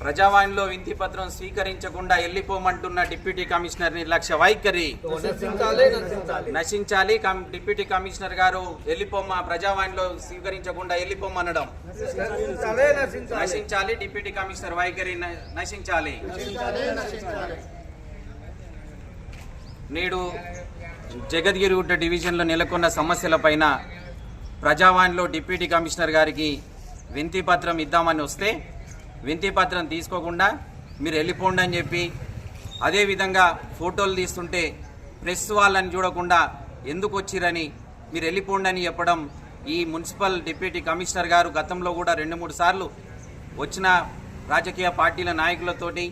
ప్రజావాణిలో వింతి పత్రం స్వీకరించకుండా వెళ్ళిపోమంటున్న deputy commissioner నిర్లక్ష్య వైఖరి. నశించాలి కమ్- డిప్యూటీ కమిషనర్ గారు వెళ్ళిపోమ్మ ప్రజావాణిలో స్వీకరించకుండా వెళ్ళిపోమనడం నశించాలి డిప్యూటీ కమిషనర్ వైఖరి నశించాలి. నేడు జగద్గిరిగుట్ట డివిజన్లో నెలకొన్న సమస్యలపైన ప్రజావాణిలో డిప్యూటీ కమిషనర్ గారికి వింతి పత్రం ఇద్దామని వస్తే వింతి పత్రం తీసుకోకుండా మీరు వెళ్ళిపోండి అని చెప్పి అదేవిధంగా ఫోటోలు తీస్తుంటే ప్రెస్ వాళ్ళని చూడకుండా ఎందుకు వచ్చిరని మీరు వెళ్ళిపోండి అని చెప్పడం ఈ మున్సిపల్ డిప్యూటీ కమిషనర్ గారు గతంలో కూడా రెండు మూడు సార్లు వచ్చిన రాజకీయ పార్టీల నాయకులతోటి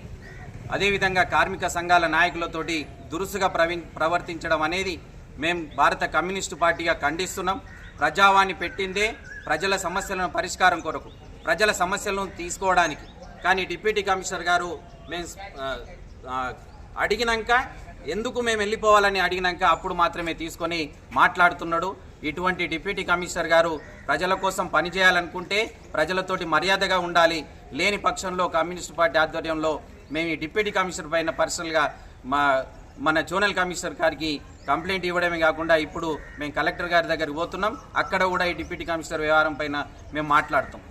అదేవిధంగా కార్మిక సంఘాల నాయకులతోటి దురుసుగా ప్రవి ప్రవర్తించడం అనేది మేము భారత కమ్యూనిస్టు పార్టీగా ఖండిస్తున్నాం. ప్రజావాణి పెట్టిందే ప్రజల సమస్యలను పరిష్కారం కొరకు. ప్రజల సమస్యలను తీసుకోవడానికి. కానీ డిప్యూటీ కమిషనర్ గారు మేము అడిగినాక ఎందుకు మేము వెళ్ళిపోవాలని అడిగినాక అప్పుడు మాత్రమే తీసుకొని మాట్లాడుతున్నాడు. ఇటువంటి డిప్యూటీ కమిషనర్ గారు ప్రజల కోసం పనిచేయాలనుకుంటే ప్రజలతోటి మర్యాదగా ఉండాలి. లేని పక్షంలో కమ్యూనిస్ట్ పార్టీ ఆధ్వర్యంలో మేము ఈ డిప్యూటీ కమిషనర్ పైన పర్సనల్గా మా మన జోనల్ కమిషనర్ గారికి కంప్లైంట్ ఇవ్వడమే కాకుండా ఇప్పుడు మేము కలెక్టర్ గారి దగ్గరికి పోతున్నాం. అక్కడ కూడా ఈ డిప్యూటీ కమిషనర్ వ్యవహారం పైన మేము మాట్లాడుతాం.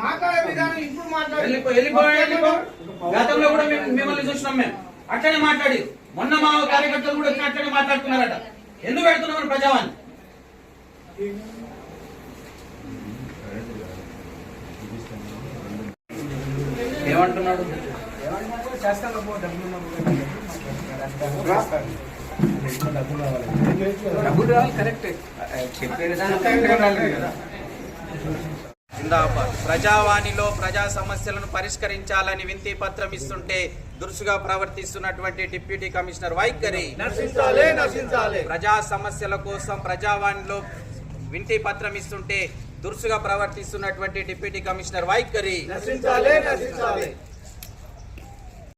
మాట్లాడే విధానం ఇప్పుడు మాట్లాడి గతంలో కూడా మిమ్మల్ని చూసినాం మేము అట్లనే మాట్లాడి మొన్న మా కార్యకర్తలు కూడా వచ్చి అట్లనే మాట్లాడుతున్నారట ఎందుకు పెడుతున్నారు ప్రజావాణి ఏమంటున్నాడు? డబ్బులు రావాలి కరెక్టే ప్రజావాణిలో ప్రజా సమస్యలను పరిష్కరించాలని వింతి పత్రం ఇస్తుంటే దురుసుగా ప్రవర్తిస్తున్నటువంటి డిప్యూటీ కమిషనర్ వైఖరి. నశించాలి నశించాలి. ప్రజా సమస్యల కోసం ప్రజావాణిలో వింతి పత్రం ఇస్తుంటే దురుసుగా ప్రవర్తిస్తున్నటువంటి డిప్యూటీ కమిషనర్ వైఖరి. నశించాలి నశించాలి.